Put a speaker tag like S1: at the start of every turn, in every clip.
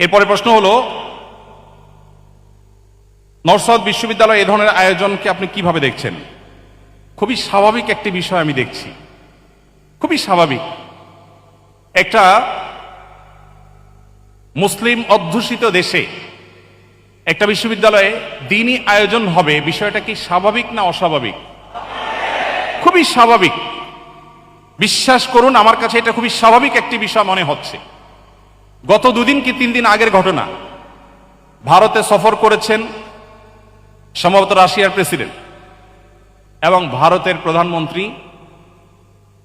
S1: এরপরে প্রশ্ন হলো নরসাদ বিশ্ববিদ্যালয় এ ধরনের আয়োজনকে আপনি কীভাবে দেখছেন? খুবই স্বাভাবিক একটি বিষয় আমি দেখছি। খুবই স্বাভাবিক। একটা মুসলিম অধ্যুষিত দেশে একটা বিশ্ববিদ্যালয়ে দিনই আয়োজন হবে, বিষয়টা কি স্বাভাবিক না অস্বাভাবিক? খুবই স্বাভাবিক। বিশ্বাস করুন, আমার কাছে এটা খুবই স্বাভাবিক একটি বিষয় মনে হচ্ছে। গত দুদিন কি তিন দিন আগের ঘটনা? ভারতে সফর করেছেন সম্ভবত রাশিয়ার প্রেসিডেন্ট এবং ভারতের প্রধানমন্ত্রী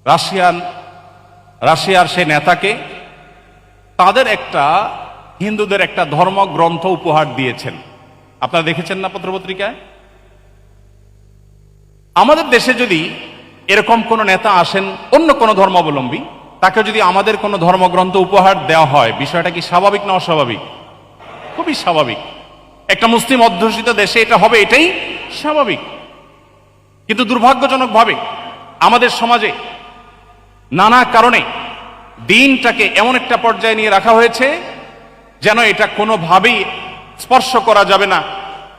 S1: রাশিয়ান, রাশিয়ার সে নেতাকে তাদের একটা হিন্দুদের একটা ধর্মগ্রন্থ উপহার দিয়েছেন। আপনারা দেখেছেন না পত্রপত্রিকায়? আমাদের দেশে যদি এরকম কোন নেতা আসেন, অন্য কোন ধর্মাবলম্বী তাকে যদি আমাদের কোনো ধর্মগ্রন্থ উপহার দেওয়া হয়, বিষয়টা কি স্বাভাবিক না অস্বাভাবিক? খুবই স্বাভাবিক। একটা মুসলিম অধ্যুষিত দেশে এটা হবে, এটাই স্বাভাবিক। কিন্তু দুর্ভাগ্যজনকভাবে আমাদের সমাজে নানা কারণে দিনটাকে এমন একটা পর্যায়ে নিয়ে রাখা হয়েছে যেন এটা কোনোভাবেই স্পর্শ করা যাবে না।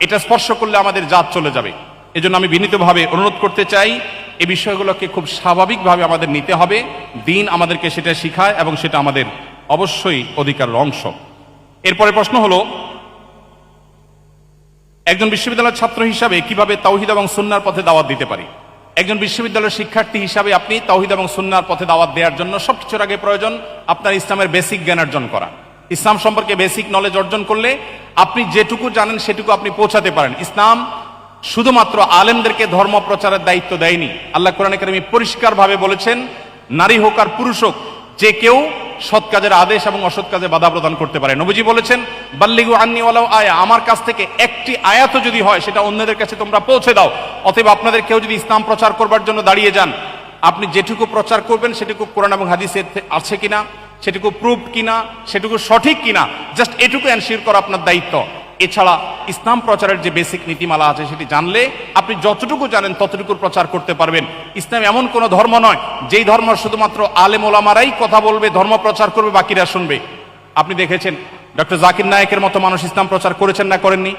S1: এটা স্পর্শ করলে আমাদের জাত চলে যাবে। এজন্য আমি বিনীতভাবে অনুরোধ করতে চাই এই বিষয়গুলোকে খুব স্বাভাবিকভাবে আমাদের নিতে হবে। দিন আমাদেরকে সেটা শিখায় এবং সেটা আমাদের অবশ্যই অধিকারের অংশ। এরপরে প্রশ্ন হলো, একজন বিশ্ববিদ্যালয়ের ছাত্র হিসাবে কীভাবে তাওহিদ এবং সুন্নার পথে দাওয়াত দিতে পারি? একজন বিশ্ববিদ্যালয়ের শিক্ষার্থী হিসাবে আপনি তাওহিদ এবং সুন্নার পথে দাওয়াত দেওয়ার জন্য সবকিছুর আগে প্রয়োজন আপনার ইসলামের বেসিক জ্ঞান অর্জন করা। ইসলাম সম্পর্কে বেসিক নলেজ অর্জন করলে আপনি যেটুকু জানেন সেটুকু আপনি পৌঁছাতে পারেন। ইসলাম শুধুমাত্র আলেমদেরকে ধর্ম প্রচারের দায়িত্ব দেয়নি। আল্লাহ কোরআন কারিমি পরিষ্কারভাবে বলেছেন, নারী হোক আর পুরুষ হোক, যে কেউ সৎ কাজের আদেশ এবং অসৎ কাজে বাধা প্রদান করতে পারে। নবীজি বলেছেন, বাল্লিগু আন্নি ওয়ালাও আয়া, আমার কাছ থেকে একটি আয়াত যদি হয়, সেটা অন্যদের কাছে তোমরা পৌঁছে দাও। অতএব আপনাদের কেউ যদি ইসলাম প্রচার করবার জন্য দাঁড়িয়ে যান, আপনি যেটুকু প্রচার করবেন, সেটুকু কোরআন এবং হাদিসের আছে কিনা, সেটুকু প্রুফ কিনা, সেটুকু সঠিক কিনা জাস্ট এটুকু এনশিওর করা আপনার দায়িত্ব। এছাড়া ইসলাম প্রচারের যে বেসিক নীতিমালা আছে সেটি জানলে আপনি যতটুকু জানেন ততটুকু প্রচার করতে পারবেন। ইসলাম এমন কোন ধর্ম নয়, যেই ধর্ম শুধুমাত্র আলেম ওলামারাই কথা বলবে, ধর্ম প্রচার করবে, বাকিরা শুনবে। আপনি দেখেছেন, ডক্টর জাকির নায়কের মতো মানুষ ইসলাম প্রচার করেছেন না করেননি?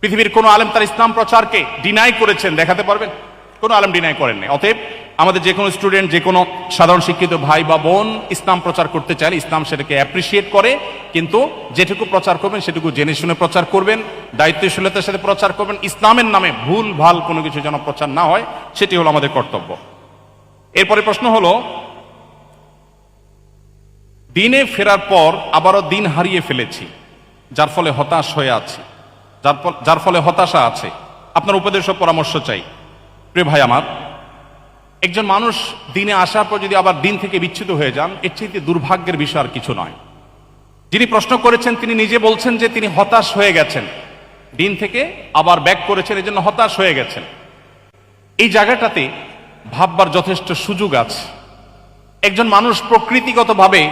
S1: পৃথিবীর কোন আলেম তার ইসলাম প্রচারকে ডিনাই করেছেন, দেখাতে পারবেন? কোন আলেম ডিনাই করেননি অতএব আমাদের যে কোনো স্টুডেন্ট যে কোনো সাধারণ শিক্ষিত ভাই বা বোন ইসলাম প্রচার করতে চাইলে ইসলাম সেটাকে অ্যাপ্রিসিয়েট করে, কিন্তু যেটুকু প্রচার করবেন, সেটুকু জেনে শুনে প্রচার করবেন, দায়িত্বশীলতার সাথে প্রচার করবেন, ইসলামের নামে ভুল, ভালো কোনো কিছু যেন প্রচার না হয়, সেটি হলো আমাদের কর্তব্য। এরপরে প্রশ্ন হলো, দিনে ফেরার পর আবারও দিন হারিয়ে ফেলেছি, যার ফলে হতাশ হয়ে আছি, যার ফলে হতাশা আছে। আপনার উপদেশ ও পরামর্শ চাই। প্রিয় ভাই আমার, একজন মানুষ দিনে আসার পর যদি আবার দিন থেকে বিচ্ছুত হয়ে যান, এর চাইতে দুর্ভাগ্যের বিষয় আর কিছু নয়। যিনি প্রশ্ন করেছেন, তিনি নিজে বলছেন যে তিনি হতাশ হয়ে গেছেন। দিন থেকে আবার ব্যাক করেছেন এই জন্য হতাশ হয়ে গেছেন। এই জায়গাটাতে ভাববার যথেষ্ট সুযোগ আছে। একজন মানুষ প্রকৃতিগতভাবে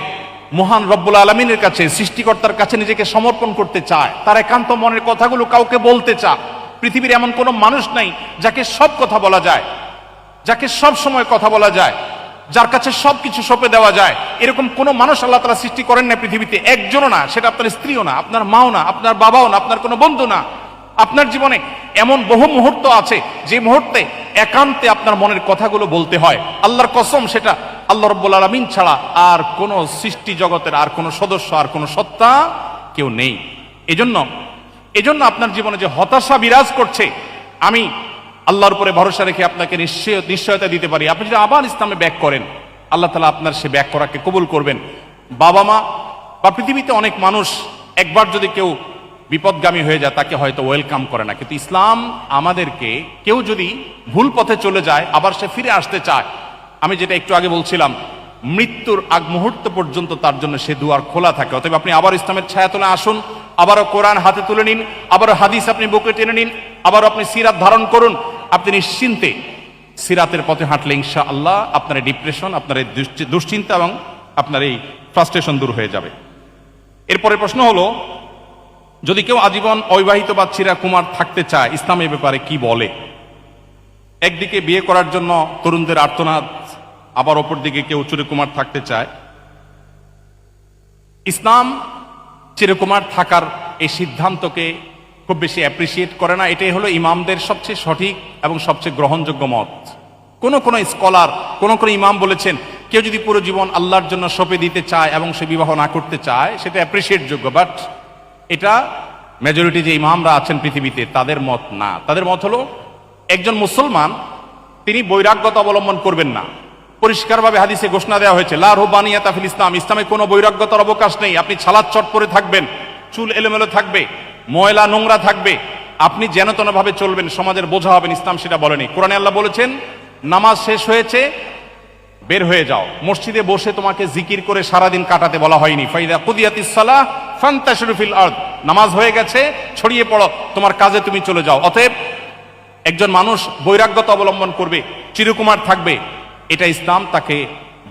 S1: মহান রব্বুল আলমিনের কাছে, সৃষ্টিকর্তার কাছে নিজেকে সমর্পণ করতে চায়, তার একান্ত মনের কথাগুলো কাউকে বলতে চায়। পৃথিবীর এমন কোনো মানুষ নাই যাকে সব কথা বলা যায়, যাকে সব সময় কথা বলা যায়, যার কাছে সব কিছু সঁপে দেওয়া যায়। এরকম কোনো মানুষ আল্লাহ তালা সৃষ্টি করেন না পৃথিবীতে। একজনও না, সেটা আপনার স্ত্রীও না, আপনার মাও না, আপনার বাবাও না, আপনার কোনো বন্ধু না। আপনার জীবনে এমন বহু মুহূর্ত আছে, যে মুহূর্তে একান্তে আপনার মনের কথাগুলো বলতে হয়। আল্লাহর কসম, সেটা আল্লাহ রব্বুল আলমিন ছাড়া আর কোনো সৃষ্টি জগতের, আর কোনো সদস্য, আর কোনো সত্তা কেউ নেই। এজন্য এজন্য আপনার জীবনে যে হতাশা বিরাজ করছে, আমি আল্লাহর উপরে ভরসা রেখে আপনাকে নিশ্চয়, নিশ্চয়তা দিতে পারি। আপনি যদি আবার ইসলামে ব্যাক করেন, আল্লাহ তালা আপনার সে ব্যাক করাকে কবুল করবেন। বাবা মা বা পৃথিবীতে অনেক মানুষ একবার যদি কেউ বিপদগামী হয়ে যায়, তাকে হয়তো ওয়েলকাম করে না। কিন্তু ইসলাম আমাদেরকে কেউ যদি ভুল পথে চলে যায়, আবার সে ফিরে আসতে চায়, আমি যেটা একটু আগে বলছিলাম, মৃত্যুর আগ মুহূর্ত পর্যন্ত তার জন্য সে দুয়ার খোলা থাকে। অতএব আপনি আবার ইসলামের ছায়া তোলে আসুন আবারও কোরআন হাতে তুলে নিন, আবারও হাদিস আপনি বুকে টেনে নিন, আবারও আপনি সিরাত ধারণ করুন। আপনি নিশ্চিন্তে সিরাতের পথে হাঁটলে ইনশা আল্লাহ আপনার এই ডিপ্রেশন আপনার এই দুশ্চিন্তা এবং আপনার এই ফ্রাস্ট্রেশন দূর হয়ে যাবে। এরপরে প্রশ্ন হলো, যদি কেউ আজীবন অবিবাহিত বা চিরা কুমার থাকতে চায় ইসলাম এ ব্যাপারে কি বলে? একদিকে বিয়ে করার জন্য তরুণদের আর্তনাদ, আবার অপর দিকে কেউ চুরে কুমার থাকতে চায়। ইসলাম চিরকুমার থাকার এই সিদ্ধান্তকে খুব বেশি অ্যাপ্রিসিয়েট করে না। এটাই হলো ইমামদের সবচেয়ে সঠিক এবং সবচেয়ে গ্রহণযোগ্য মত। কোনো কোনো স্কলার কোন কোনো ইমাম বলেছেন, কেউ যদি পুরো জীবন আল্লাহর জন্য সঁপে দিতে চায় এবং সে বিবাহ না করতে চায়, সেটা অ্যাপ্রিসিয়েট যোগ্য। বাট এটা মেজরিটি যে ইমামরা আছেন পৃথিবীতে, তাদের মত না। তাদের মত হলো, একজন মুসলমান, তিনি বৈরাগ্যতা অবলম্বন করবেন না। পরিষ্কারভাবে হাদিসে ঘোষণা দেওয়া হয়েছে, লা রুবানিয়া ইসলাম, ইসলামে কোনো বৈরাগ্যতার অবকাশ নেই, আপনি ছালাদ চট পরে থাকবেন, চুল এলোমেলো থাকবে, ময়লা নোংরা থাকবে, আপনি যেন ভাবে চলবেন, সমাজের বোঝা হবেন ইসলাম সেটা বলেনি। কোরআনে আল্লাহ বলেছেন, নামাজ শেষ হয়েছে, বের হয়ে যাও। মসজিদে বসে তোমাকে জিকির করে সারাদিন কাটাতে বলা হয়নি। ফাইদা কুদিয়াতিস সালাহ ফান্তাশিরু ফিল আরদ। নামাজ হয়ে গেছে, ছড়িয়ে পড়ো, তোমার কাজে তুমি চলে যাও। অতএব, একজন মানুষ বৈরাগ্যতা অবলম্বন করবে, চিরকুমার থাকবে এটা ইসলাম তাকে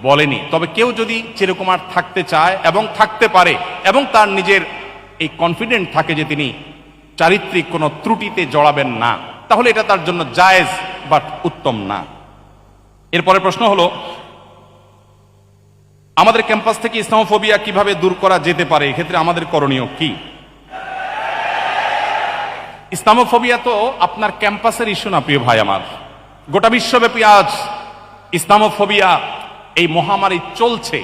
S1: বলেনি। তবে কেউ যদি চিরকুমার থাকতে চায় এবং থাকতে পারে এবং তার নিজের এই কনফিডেন্ট থাকে যে তিনি চারিত্রিক কোনো ত্রুটিতে জড়াবেন না, তাহলে এটা তার জন্য জায়েজ বাট উত্তম না। এরপরে প্রশ্ন হলো, আমাদের ক্যাম্পাস থেকে ইসলামোফোবিয়া কীভাবে দূর করা যেতে পারে? এক্ষেত্রে আমাদের করণীয় কি? ইসলামোফোবিয়া তো আপনার ক্যাম্পাসের ইস্যু না, প্রিয় ভাই আমার। গোটা বিশ্বব্যাপী আজ ইসলামোফোবিয়া এই মহামারী চলছে।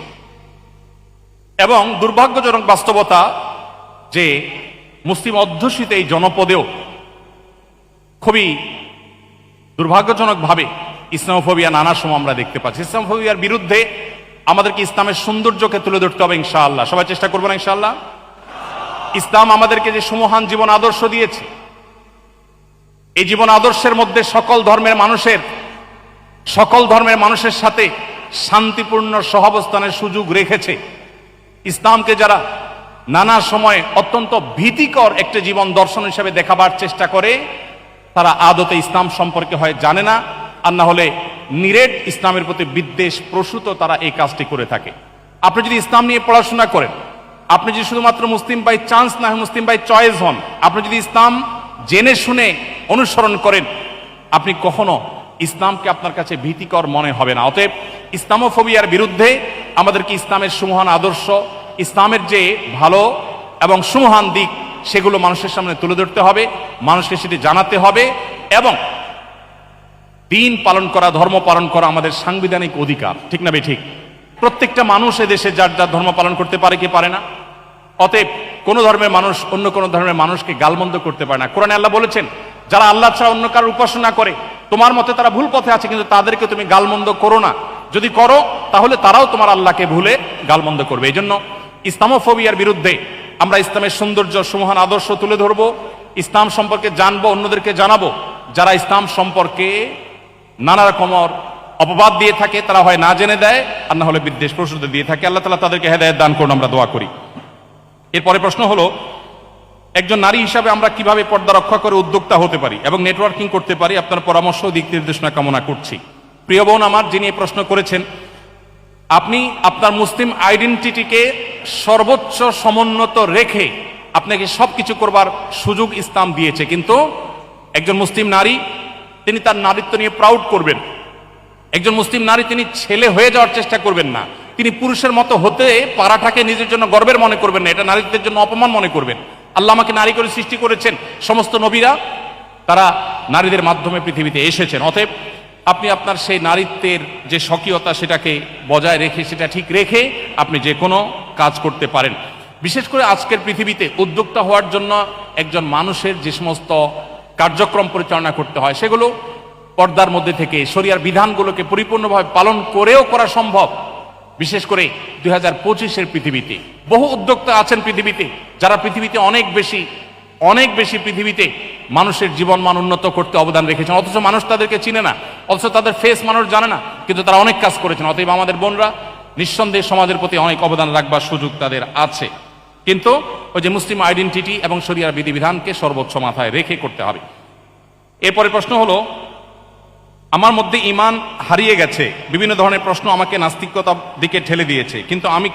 S1: এবং দুর্ভাগ্যজনক বাস্তবতা যে মুসলিম অধ্যুষিত এই জনপদেও খুবই দুর্ভাগ্যজনকভাবে ইসলামোফোবিয়া নানা সময় আমরা দেখতে পাচ্ছি। ইসলামোফোবিয়ার বিরুদ্ধে আমাদেরকে ইসলামের সৌন্দর্যকে তুলে ধরতে হবে ইনশাআল্লাহ। সবাই চেষ্টা করব না ইনশাআল্লাহ? ইসলাম আমাদেরকে যে সুমহান জীবন আদর্শ দিয়েছে, এই জীবন আদর্শের মধ্যে সকল ধর্মের মানুষের সকল ধর্মের মানুষের সাথে শান্তিপূর্ণ সহাবস্থানের সুযোগ রেখেছে। ইসলামকে যারা নানা সময় অত্যন্ত ভীতিকর একটা জীবন দর্শন হিসেবে দেখাবার চেষ্টা করে, তারা আদতে ইসলাম সম্পর্কে হয় জানে না, আর না হলে নিরেট ইসলামের প্রতি বিদ্বেষ প্রসূত তারা এই কাজটি করে থাকে। আপনি যদি ইসলাম নিয়ে পড়াশোনা করেন, আপনি যদি শুধুমাত্র মুসলিম বাই চান্স না মুসলিম বাই চয়েস হন, আপনি যদি ইসলাম জেনে শুনে অনুসরণ করেন, আপনি কখনো ইসলামকে আপনার কাছে ভীতিকর মনে হবে না। অতএব ইসলামোফোবিয়ার বিরুদ্ধে আমাদেরকে ইসলামের সুমহান আদর্শ, ইসলামের যে ভালো এবং সুমহান দিক, সেগুলো মানুষের সামনে তুলে ধরতে হবে, মানুষকে সেটি জানাতে হবে এবং দিন পালন করা, ধর্ম পালন করা আমাদের সাংবিধানিক অধিকার। ঠিক না ঠিক? প্রত্যেকটা মানুষ দেশে যার যার ধর্ম পালন করতে পারে কি পারে না? অতএব কোন ধর্মের মানুষ অন্য কোন ধর্মের মানুষকে গালমন্দ করতে পারে না। কোরআনে আল্লাহ বলেছেন, যারা আল্লাহ ছাড়া অন্য কারোর উপাসনা করে তোমার মতে তারা ভুল পথে আছে, কিন্তু তাদেরকে তুমি গালমন্দ করো না। যদি করো, তাহলে তারাও তোমার আল্লাহকে ভুলে গালমন্দ করবে। এই জন্য ইসলামোফোবিয়ার বিরুদ্ধে আমরা ইসলামের সৌন্দর্য সুমহান আদর্শ তুলে ধরবো, ইসলাম সম্পর্কে জানব, অন্যদেরকে জানাব। যারা ইসলাম সম্পর্কে নানা রকমের অপবাদ দিয়ে থাকে, তারা হয় না জেনে দেয়, আর না হলে বিদ্বেষ প্রসূত দিয়ে থাকে। আল্লাহ তালা তাদেরকে হেদায়ত দান করুন, আমরা দোয়া করি। এরপরে প্রশ্ন হলো একজন নারী হিসাবে আমরা কীভাবে পর্দা রক্ষা করে উদ্যোক্তা হতে পারি এবং নেটওয়ার্কিং করতে পারি, আপনার পরামর্শ দিক নির্দেশনা কামনা করছি। প্রিয় বোন আমার, যিনি প্রশ্ন করেছেন, আপনি আপনার মুসলিম আইডেন্টিটিকে সর্বোচ্চ সমুন্নত রেখে আপনাকে সবকিছু করবার সুযোগ ইসলাম দিয়েছে। কিন্তু একজন মুসলিম নারী, তিনি তার নারীত্ব নিয়ে প্রাউড করবেন। একজন মুসলিম নারী, তিনি ছেলে হয়ে যাওয়ার চেষ্টা করবেন না। তিনি পুরুষের মতো হতে পারাটাকে নিজের জন্য গর্বের মনে করবেন না। এটা নারীদের জন্য অপমান মনে করবেন। আল্লাহ আমাকে নারী করে সৃষ্টি করেছেন, সমস্ত নবীরা, তারা নারীদের মাধ্যমে পৃথিবীতে এসেছেন। অতএব আপনি আপনার সেই নারীত্বের যে স্বকীয়তা সেটাকে বজায় রেখে, সেটা ঠিক রেখে আপনি যে কোনো কাজ করতে পারেন। বিশেষ করে আজকের পৃথিবীতে উদ্যোক্তা হওয়ার জন্য একজন মানুষের যে সমস্ত কার্যক্রম পরিচালনা করতে হয়, সেগুলো পর্দার মধ্যে থেকে, শরিয়ার বিধানগুলোকে পরিপূর্ণভাবে পালন করেও করা সম্ভব। বিশেষ করে দুই হাজার পঁচিশের পৃথিবীতে। বহু উদ্যোক্তা আছেন পৃথিবীতে, যারা পৃথিবীতে অনেক বেশি অনেক বেশি পৃথিবীতে মানুষের জীবন মান উন্নত করতে অবদান রেখেছেন। অথচ মানুষ তাদেরকে চিনে না, অথচ তাদের ফেস মানুষ জানে না, কিন্তু তারা অনেক কাজ করেছেন। অতএব আমাদের বোনরা, নিঃসন্দেহে সমাজের প্রতি অনেক অবদান রাখবার সুযোগ তাদের আছে। কিন্তু ওই যে মুসলিম আইডেন্টিটি এবং শরিয়ার বিধিবিধানকে সর্বোচ্চ মাথায় রেখে করতে হবে। এরপরে প্রশ্ন হলো আমার মধ্যে ইমান হারিয়ে গেছে। বিভিন্ন ধরনের প্রশ্ন আমাকে নাস্তিকতার দিকে ঠেলে দিয়েছে। কিন্তু আমি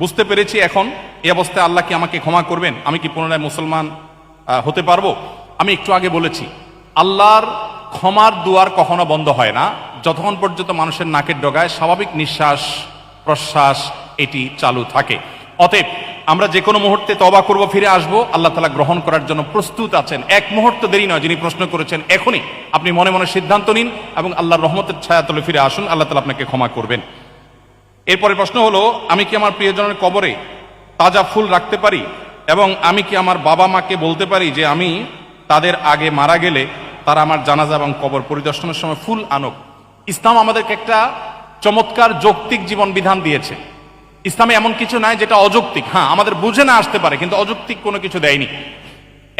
S1: বুঝতে পেরেছি এখন এই অবস্থায় আল্লাহ কি আমাকে ক্ষমা করবেন? আমি কি পুনরায় মুসলমান হতে পারব? আমি একটু আগে বলেছি, আল্লাহর ক্ষমার দুয়ার কখনো বন্ধ হয় না। যতক্ষণ পর্যন্ত মানুষের নাকের ডগায় স্বাভাবিক নিঃশ্বাস, প্রশ্বাস এটি চালু থাকে। অতএব আমরা যে কোনো মুহূর্তে তবা করব, ফিরে আসব। আল্লাহ তালা গ্রহণ করার জন্য প্রস্তুত আছেন। এক মুহূর্ত দেরি নয়, যিনি প্রশ্ন করেছেন এখনই। আপনি মনে মনে সিদ্ধান্ত নিন এবং আল্লাহর রহমতের ছায়াতলে ফিরে আসুন। আল্লাহ তালা আপনাকে ক্ষমা করবেন। এরপরে প্রশ্ন হলো, আমি কি আমার প্রিয়জনের কবরে তাজা ফুল রাখতে পারি? এবং আমি কি আমার বাবা মাকে বলতে পারি যে, আমি তাদের আগে মারা গেলে তারা আমার জানাজা এবং কবর পরিদর্শনের সময় ফুল আনুক? ইসলাম আমাদেরকে একটা চমৎকার যৌক্তিক জীবন বিধান দিয়েছে। ইসলামে এমন কিছু নাই যেটা অযৌক্তিক। হ্যাঁ আমাদের বুঝে না আসতে পারে, কিন্তু অযৌক্তিক কোনো কিছু দেয়নি।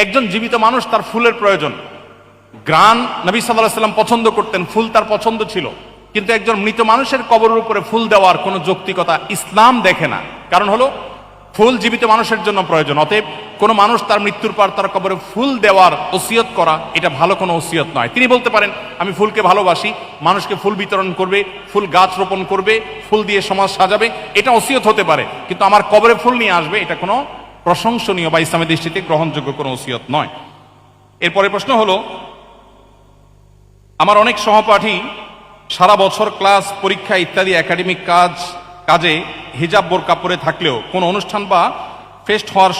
S1: একজন জীবিত মানুষ তার ফুলের প্রয়োজন। গ্রান নবী সাল্লাহ সাল্লাম পছন্দ করতেন, ফুল তার পছন্দ ছিল। কিন্তু একজন মৃত মানুষের কবরের উপরে ফুল দেওয়ার কোনো যৌক্তিকতা ইসলাম দেখে না। কারণ হলো ফুল জীবিত মানুষের জন্য প্রয়োজন। অতএব কোনো মানুষ তার মৃত্যুর পর তার কবরে ফুল দেওয়ার ওসিয়ত করা, এটা ভালো কোনো ওসিয়ত নয়। তিনি বলতে পারেন, আমি ফুলকে ভালোবাসি, মানুষকে ফুল বিতরণ করবে, ফুল গাছ রোপণ করবে, ফুল দিয়ে সমাজ সাজাবে, এটা ওসিয়ত হতে পারে। কিন্তু আমার কবরে ফুল নিয়ে আসবে, এটা কোনো প্রশংসনীয় বা ইসলামের দৃষ্টিতে গ্রহণযোগ্য কোনো ওসিয়ত নয়। এরপরে প্রশ্ন হলো, আমার অনেক সহপাঠী সারা বছর ক্লাস, পরীক্ষা ইত্যাদি, একাডেমিক কাজ কাজে হিজাব বোরকা পরে থাকলেও কোনো অনুষ্ঠান বা ফেস্ট হওয়ার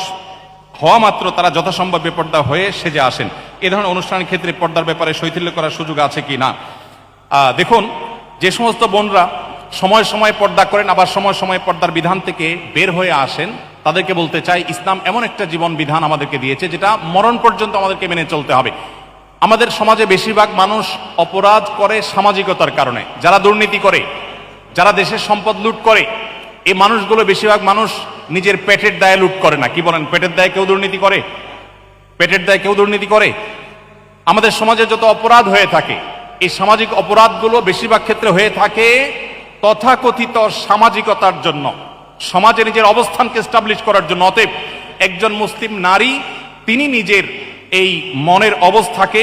S1: হওয়া মাত্র তারা যথাসম্ভব বেপর্দা হয়ে সেজে আসেন। এ ধরনের অনুষ্ঠানের ক্ষেত্রে পর্দার ব্যাপারে শৈথিল্য করার সুযোগ আছে কি না? দেখুন, যে সমস্ত বোনরা সময় সময় পর্দা করেন, আবার সময় সময় পর্দার বিধান থেকে বের হয়ে আসেন, তাদেরকে বলতে চাই, ইসলাম এমন একটা জীবন বিধান আমাদেরকে দিয়েছে, যেটা মরণ পর্যন্ত আমাদেরকে মেনে চলতে হবে। আমাদের সমাজে বেশিরভাগ মানুষ অপরাধ করে সামাজিকতার কারণে, যারা দুর্নীতি করে। যারা দেশের সম্পদ লুট করে, এই মানুষগুলো বেশিরভাগ মানুষ নিজের পেটের দায়ে লুট করে না। কি বলেন? পেটের দায়ে কেউ দুর্নীতি করে? পেটের দায়ে কেউ দুর্নীতি করে? আমাদের সমাজে যত অপরাধ হয়ে থাকে, এই সামাজিক অপরাধগুলো বেশিরভাগ ক্ষেত্রে হয়ে থাকে তথাকথিত সামাজিকতার জন্য। সমাজে নিজের অবস্থানকে স্টাবলিশ করার জন্য। অতএব একজন মুসলিম নারী, তিনি নিজের এই মনের অবস্থাকে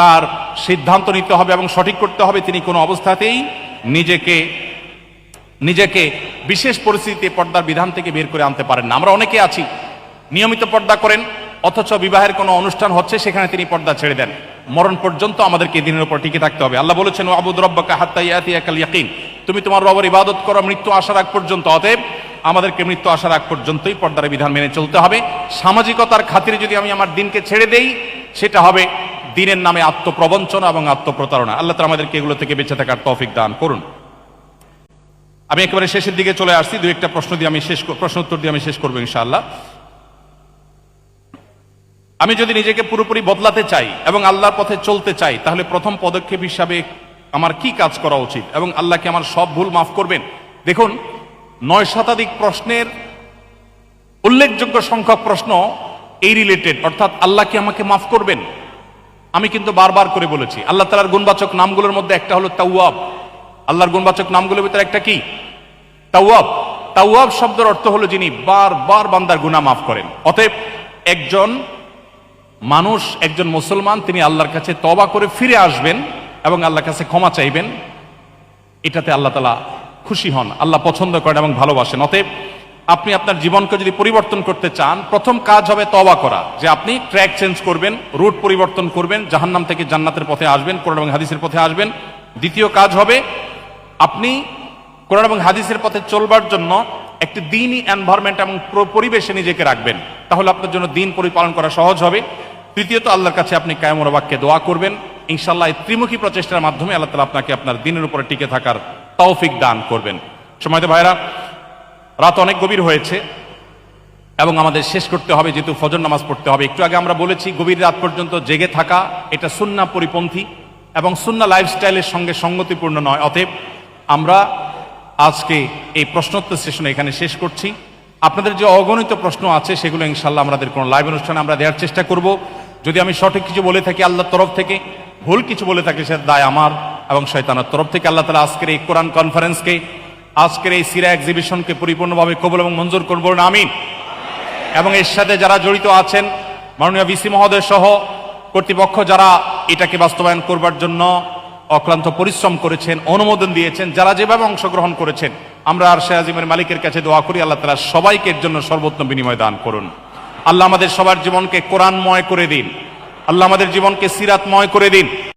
S1: তার সিদ্ধান্ত নিতে হবে এবং সঠিক করতে হবে। তিনি কোনো অবস্থাতেই নিজেকে নিজেকে বিশেষ পরিস্থিতিতে পর্দার বিধান থেকে বের করে আনতে পারেন না। আমরা অনেকে আছি, নিয়মিত পর্দা করেন, অথচ বিবাহের কোনো অনুষ্ঠান হচ্ছে, সেখানে তিনি পর্দা ছেড়ে দেন। মরণ পর্যন্ত আমাদেরকে দিনের উপর টিকে থাকতে হবে। আল্লাহ বলেছেন আবুদ রব্বাকা হাত্তা ইয়াতিয়াকাল ইয়াকিন। তুমি তোমার রবের ইবাদত করো মৃত্যু আসার আগ পর্যন্ত। অতএব আমাদেরকে মৃত্যু আসার আগ পর্যন্তই পর্দার বিধান মেনে চলতে হবে। সামাজিকতার খাতিরে যদি আমি আমার দিনকে ছেড়ে দেই, সেটা হবে দিনের নামে আত্মপ্রবঞ্চনা এবং আত্মপ্রতারণা। আল্লাহ তাআলা আমাদেরকে এগুলো থেকে বেঁচে থাকার তৌফিক দান করুন। আমি একেবারে শেষের দিকে চলে আসছি, দু একটা প্রশ্ন দিয়ে আমি শেষ প্রশ্ন উত্তর দিয়ে আমি শেষ করব ইনশাআল্লাহ। আমি যদি নিজেকে পুরোপুরি বদলাতে চাই এবং আল্লাহর পথে চলতে চাই, তাহলে প্রথম পদক্ষেপ হিসাবে আমার কি কাজ করা উচিত এবং আল্লাহকে আমার সব ভুল মাফ করবেন? দেখুন, নয় শতাধিক প্রশ্নের উল্লেখযোগ্য সংখ্যক প্রশ্ন এই রিলেটেড অর্থাৎ আল্লাহ কি আমাকে মাফ করবেন? আমি কিন্তু বারবার করে বলেছি, আল্লাহ তালার গুণবাচক নামগুলোর মধ্যে একটা হলো তাওয়াব। আল্লাহর গুণবাচক নামগুলোর ভিতরে একটা কি? তাওয়াব। তাওয়াব শব্দের অর্থ হলো যিনি বারবার বান্দার গুনাহ মাফ করেন। অতএব একজন মানুষ, একজন মুসলমান, তিনি আল্লাহর কাছে তবা করে ফিরে আসবেন এবং আল্লাহর কাছে ক্ষমা চাইবেন। এটাতে আল্লাহ তালা খুশি হন, আল্লাহ পছন্দ করেন এবং ভালোবাসেন। অতএব আপনি আপনার জীবনকে যদি পরিবর্তন করতে চান, প্রথম কাজ হবে তবা করা। যে আপনি ট্র্যাক চেঞ্জ করবেন, রুট পরিবর্তন করবেন, জাহান্নাম থেকে জান্নাতের পথে আসবেন, কোরআন এবং হাদিসের পথে আসবেন। দ্বিতীয় কাজ হবে আপনি কোরআন এবং হাদিসের পথে চলবার জন্য একটি দিনই এনভায়রনমেন্ট এবং প্র- পরিবেশে নিজেকে রাখবেন। তাহলে আপনার জন্য দিন পরিপালন করা সহজ হবে। তৃতীয়ত, আল্লাহর কাছে আপনি কায়মর বাক্যে দোয়া করবেন। ইনশাল্লাহ এই ত্রিমুখী প্রচেষ্টার মাধ্যমে আল্লাহ তালা আপনাকে আপনার দিনের উপরে টিকে থাকার তৌফিক দান করবেন। সময়তে ভাইরা রাত অনেক গভীর হয়েছে এবং আমাদের শেষ করতে হবে, যেহেতু ফজর নামাজ পড়তে হবে। একটু আগে আমরা বলেছি, গভীর রাত পর্যন্ত জেগে থাকা, এটা সুন্না পরিপন্থী এবং সুন্না লাইফস্টাইলের সঙ্গে সঙ্গতিপূর্ণ নয়। অতএব আমরা আজকে এই প্রশ্নোত্তর সেশনে এখানে শেষ করছি। আপনাদের যে অগণিত প্রশ্ন আছে, সেগুলো ইনশাল্লাহ আমাদের কোনো লাইভ অনুষ্ঠানে আমরা দেওয়ার চেষ্টা করব। যদি আমি সঠিক কিছু বলে থাকি আল্লাহর তরফ থেকে, ভুল কিছু বলে থাকি সে দায় আমার এবং শয়তানের তরফ থেকে আল্লাহ তালা আজকের এই কোরআন কনফারেন্সকে, আজকের এই সিরা এক্সিবিশনকে পরিপূর্ণভাবে কবল এবং মঞ্জুর করব না আমি এবং এর সাথে যারা জড়িত আছেন, মাননীয় বিসি মহোদয় সহ কর্তৃপক্ষ যারা এটাকে বাস্তবায়ন করবার জন্য অক্লান্ত পরিশ্রম করেছেন, অনুমোদন দিয়েছেন, যারা যেভাবে অংশগ্রহণ করেছেন, আমরা আর শেয়াজিমের মালিকের কাছে দোয়া করি, আল্লাহ তালা সবাইকে এর জন্য সর্বোত্তম বিনিময় দান করুন। আল্লাহ আমাদের সবার জীবনকে কোরআনময় করে দিন। আল্লাহ আমাদের জীবনকে সিরাতময় করে দিন।